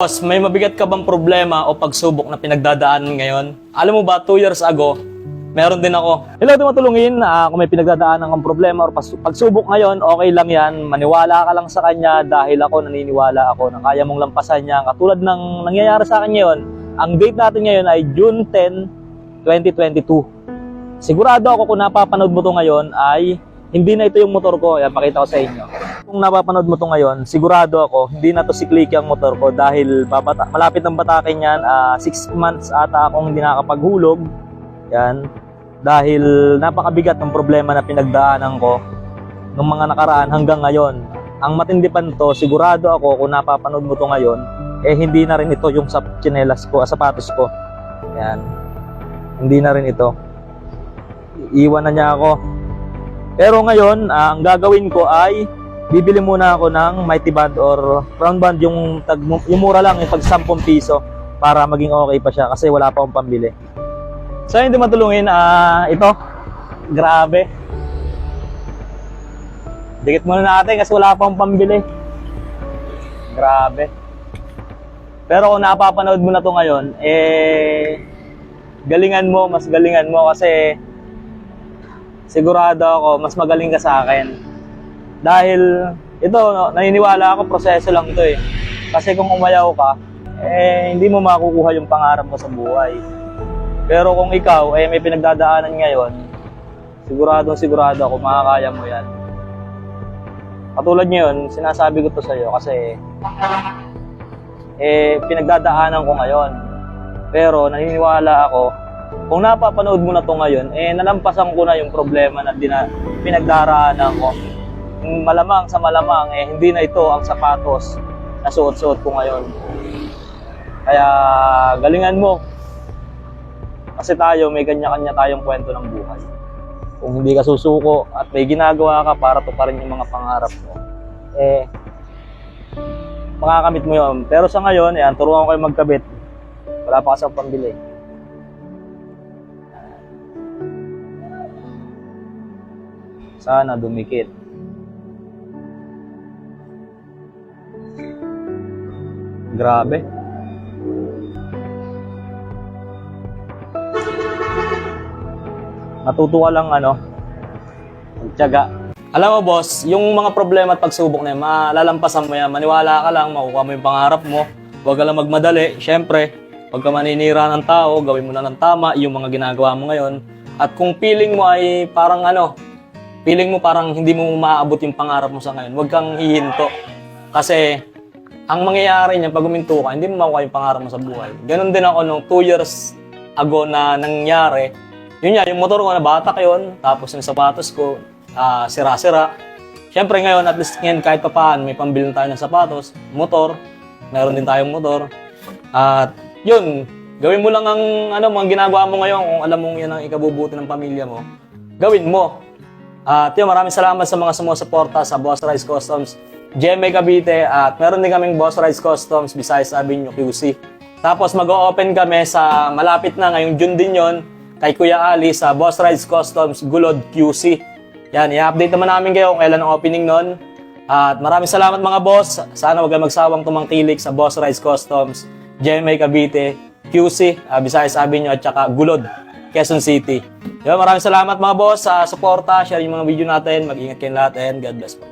Boss, may mabigat ka bang problema o pagsubok na pinagdadaanan ngayon? Alam mo ba, two years ago, meron din ako. Hello, tumatulungin. Ah, kung may pinagdadaanan kang problema pas- pagsubok ngayon, okay lang yan. Maniwala ka lang sa kanya dahil ako naniniwala ako na kaya mong lampasan niya. Katulad ng nangyayari sa akin ngayon, ang date natin ngayon ay June 10, 2022. Sigurado ako kung napapanood mo to ngayon ay hindi na ito yung motor ko. Yan, pakita ko sa inyo. Kung napapanood mo to ngayon, sigurado ako, hindi na to si Click ang motor ko dahil babata, malapit ng batakin yan. 6 months ata akong hindi nakapaghulog. Yan. Dahil napakabigat ng problema na pinagdaanan ko nung mga nakaraan hanggang ngayon. Ang matindi pa nito, sigurado ako kung napapanood mo to ngayon, eh hindi na rin ito yung sa tsinelas ko, ah, sapatos ko. Yan. Hindi na rin ito. Iiwan na niya ako. Pero ngayon, ah, ang gagawin ko ay bibili muna ako ng mighty band or round band yung, tag, yung mura lang, yung tag 10 piso para maging okay pa siya kasi wala pa akong pambili. So hindi matulungin, ah ito, grabe. Dikit muna natin kasi wala pa akong pambili. Grabe. Pero kung napapanood mo na to ngayon, eh, galingan mo, mas galingan mo kasi sigurado ako, mas magaling ka sa akin. Dahil ito, no, naniniwala ako, proseso lang to eh. Kasi kung umayaw ka, eh, hindi mo makukuha yung pangarap mo sa buhay. Pero kung ikaw, eh, may pinagdadaanan ngayon, sigurado, sigurado ako, makakaya mo yan. Katulad ngayon, sinasabi ko to sa'yo kasi eh, pinagdadaanan ko ngayon. Pero naniniwala ako, kung napapanood mo na to ngayon, eh nalampasan ko na yung problema na dina, pinagdaraanan ko. Malamang sa malamang, eh hindi na ito ang sapatos na suot-suot ko ngayon. Kaya galingan mo. Kasi tayo, may kanya-kanya tayong kwento ng buhay. Kung hindi ka susuko at may ginagawa ka para tuparin yung mga pangarap mo, eh, makakamit mo yun. Pero sa ngayon, yan, turuan ko kayo magkabit. Wala pa kasi pambili. Sana dumikit. Grabe. Natutuwa lang ano, Tiyaga. Alam mo boss, yung mga problema at pagsubok na yan, malalampasan mo yan. Maniwala ka lang, makukuha mo yung pangarap mo. Huwag ka lang magmadali. Siyempre, pag ka maninira ng tao, gawin mo na ng tama yung mga ginagawa mo ngayon. At kung feeling mo ay parang ano, feeling mo parang hindi mo maaabot yung pangarap mo sa ngayon, huwag kang hihinto. Kasi ang mangyayari niya pag uminto ka, hindi mo makukuha yung pangarap mo sa buhay. Ganon din ako nung 2 years ago na nangyari. Yun nga, yung motor ko na batak yun, tapos yung sapatos ko, ah, sira-sira. Siyempre ngayon, at least ngayon kahit pa paano, may pambili na tayo ng sapatos, motor, meron din tayong motor. At yun, gawin mo lang ang ano, mga ginagawa mo ngayon kung alam mong yan ang ikabubuti ng pamilya mo. Gawin mo. At yun, maraming salamat sa mga sumusuporta sa Boss Rice Customs, GMA Cavite, at meron din kaming Boss Rice Customs, Visayas Avenue, QC. Tapos mag-o-open kami sa malapit na ngayong June din yon kay Kuya Ali sa Boss Rides Customs Gulod QC. Yan, i-update naman namin kayo kung kailan ang opening nun. At maraming salamat mga boss. Sana huwag kayong magsawang tumangkilik sa Boss Rides Customs, GMA Cavite, QC, uh, Visayas Avenue at saka Gulod, Quezon City. Yan, maraming salamat mga boss sa suporta, share yung mga video natin. Mag-ingat kayo lahat and God bless po.